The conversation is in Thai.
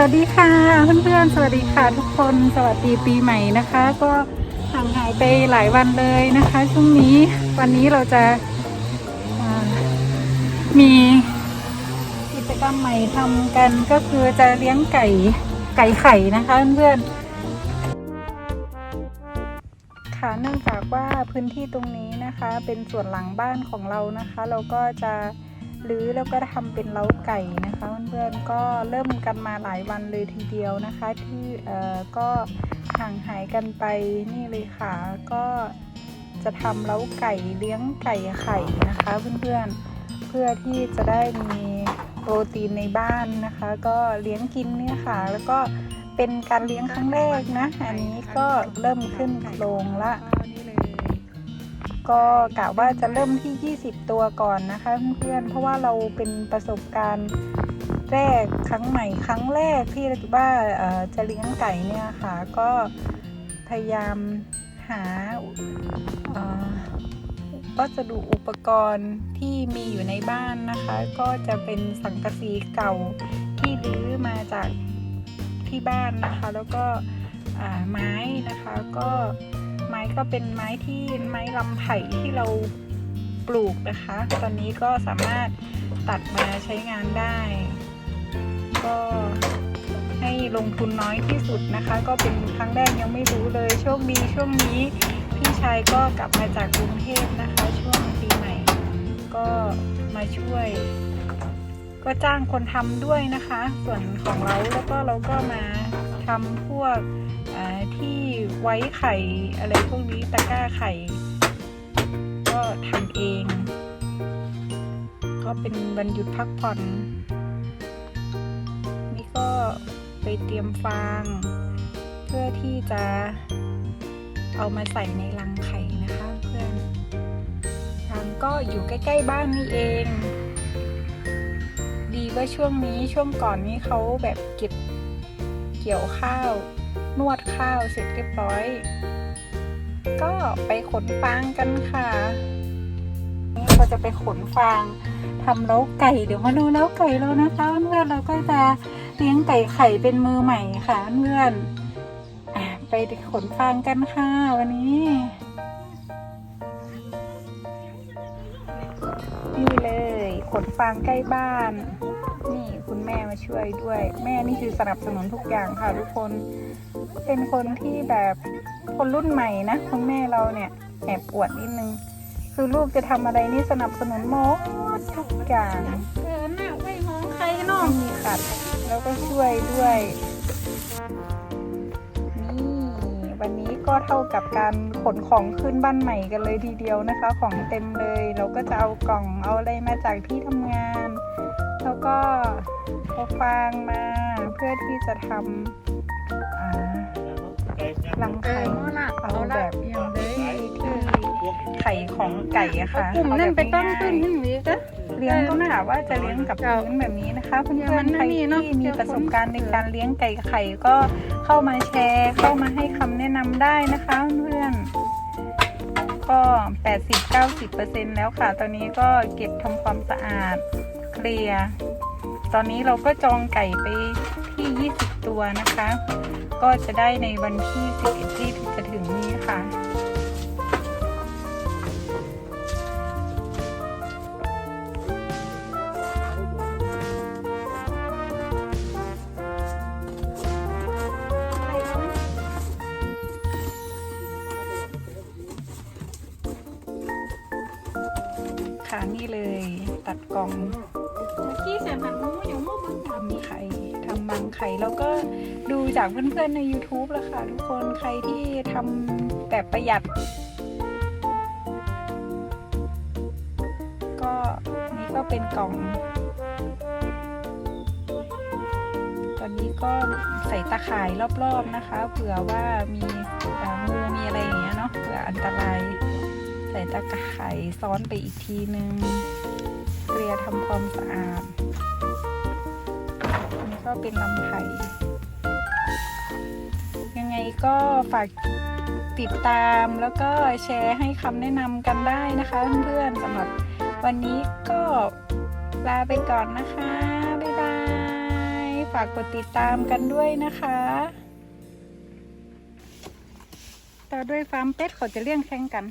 วัสดีค่ะเพื่อนๆ สวัสดีค่ะทุกคนสวัสดีปีใหม่นะคะ ก็ห่างหายไปหลายวันเลยนะคะ ช่วงนี้วันนี้เราจะามีกิจกรรมใหม่ทำกันก็คือจะเลี้ยงไก่ไก่ไข่นะคะเพื่อนๆค่ะเนื่องจากว่าพื้นที่ตรงนี้นะคะ เป็นส่วนหลังบ้านของเรานะคะ เราก็จะ หรือแล้วก็ทำเป็นเล้าไก่นะคะเพื่อนๆก็เริ่มกันมาหลายวันเลยทีเดียวนะคะ ที่เอ่อก็ห่างหายกันไปนี่เลยค่ะ ก็จะทำเล้าไก่เลี้ยงไก่ไข่นะคะเพื่อนๆเพื่อที่จะได้มีโปรตีนในบ้านนะคะ ก็เลี้ยงกินเนี่ยค่ะ แล้วก็เป็นการเลี้ยงครั้งแรกนะ อันนี้ก็เริ่มขึ้นโครงละ ก็กะว่าจะเริ่มที่ 20 ตัวก่อนนะคะเพื่อนๆเพราะว่าเราเป็นประสบการณ์แรกครั้งใหม่ครั้งแรกที่ว่าเอ่อจะเลี้ยงไก่เนี่ยค่ะก็พยายามหาวัสดุอุปกรณ์ที่มีอยู่ในบ้านนะคะ ก็จะเป็นสังกะสีเก่าที่รื้อมาจากที่บ้านนะคะ แล้วก็ไม้นะคะก็ ไม้ก็เป็นไม้ที่ไม้ลำไผ่ที่เราปลูกนะคะ ตอนนี้ก็สามารถตัดมาใช้งานได้ ก็ให้ลงทุนน้อยที่สุดนะคะ ก็เป็นครั้งแรกยังไม่รู้เลยโชคดีช่วงนี้ พี่ชายก็กลับมาจากกรุงเทพนะคะ ช่วงปีใหม่ ก็มาช่วย ก็จ้างคนทำด้วยนะคะ ส่วนของเราแล้วก็เราก็มาทำพวก ที่ไว้ไข่อะไรพวกนี้ตะกร้าไข่ ก็ทำเอง ก็เป็นวันหยุดพักผ่อน นี่ก็ไปเตรียมฟาง เพื่อที่จะเอามาใส่ในรังไข่นะคะเพื่อนรังก็อยู่ใกล้ ๆ บ้านนี่เอง ดีว่าช่วงนี้ช่วงก่อนนี้เขาแบบเก็บเกี่ยวข้าว นวดข้าวเสร็จเรียบร้อย ก็ไปขนฟางกันค่ะนี่เราจะไปขนฟางทำเล้าไก่เดี๋ยวมาดูเล้าไก่แล้วนะคะเพื่อนเราก็จะเลี้ยงไก่ไข่เป็นมือใหม่ค่ะเพื่อนไปขนฟางกันค่ะวันนี้นี่เลยขนฟางใกล้บ้าน นี่คุณแม่มาช่วยด้วย แม่นี่คือสนับสนุนทุกอย่างค่ะทุกคน เป็นคนที่แบบคนรุ่นใหม่นะคุณแม่เราเนี่ยแอบอวดนิดนึง คือลูกจะทำอะไรนี่สนับสนุนหมดทุกอย่างเออหน้าไว้มองใครน้องมีขัด แล้วก็ช่วยด้วยนี่วันนี้ก็เท่ากับการขนของขึ้นบ้านใหม่กันเลยทีเดียวนะคะ ของเต็มเลย เราก็จะเอากล่องเอาอะไรมาจากที่ทำงาน แล้วก็เอาฟางมาเพื่อที่จะทำ อ่ารังไข่เอาแบบอย่างเลยที่ไข่ของไก่อะค่ะกลุ่มนั่นไปตั้งขึ้นเอาแบบที่นี้ก็เลี้ยงก็กะว่าจะเลี้ยงกับพื้นแบบนี้นะคะเพื่เดี๋ยวอมันนๆใครไม่มีเนอะ ที่มีประสบการณ์ในการเลี้ยงไก่ไข่ก็เข้ามาแชร์ เข้ามาให้คำแนะนำได้นะคะเพื่อนก็ 80-90%แล้วค่ะ ตอนนี้ก็เก็บทำความสะอาดเคลียร์ตอนนี้เราก็จองไก่ไป ที่ 20 ตัวนะคะ ก็จะได้ในวันที่11ที่จะถึงนี้ค่ะ ค่ะนี่เลยตัดกล่อง ที่แสนหันมันอยู่มั่วมันทำไข่ ลังไข่แล้วก็ดูจากเพื่อนๆใน YouTube แล้วค่ะ ทุกคนใครที่ทำแบบประหยัด ก็นี่ก็เป็นกล่อง ตอนนี้ก็ใส่ตะข่ายรอบๆนะคะ เผื่อว่ามีเอ่องูมีอะไรอย่างเงี้ยเนาะเผื่ออันตราย ใส่ตะข่ายซ้อนไปอีกทีนึงเกลียทำความสะอาด เป็นลำไผ่ยังไงก็ฝากติดตามแล้วก็แชร์ให้คำแนะนำกันได้นะคะเพื่อนๆสำหรับวันนี้ก็ลาไปก่อนนะคะ บ๊ายบาย ฝากากกดติดตามกันด้วยนะคะ ต่อด้วยฟาร์มเป็ดเขาจะเลี้ยงแข่งกัน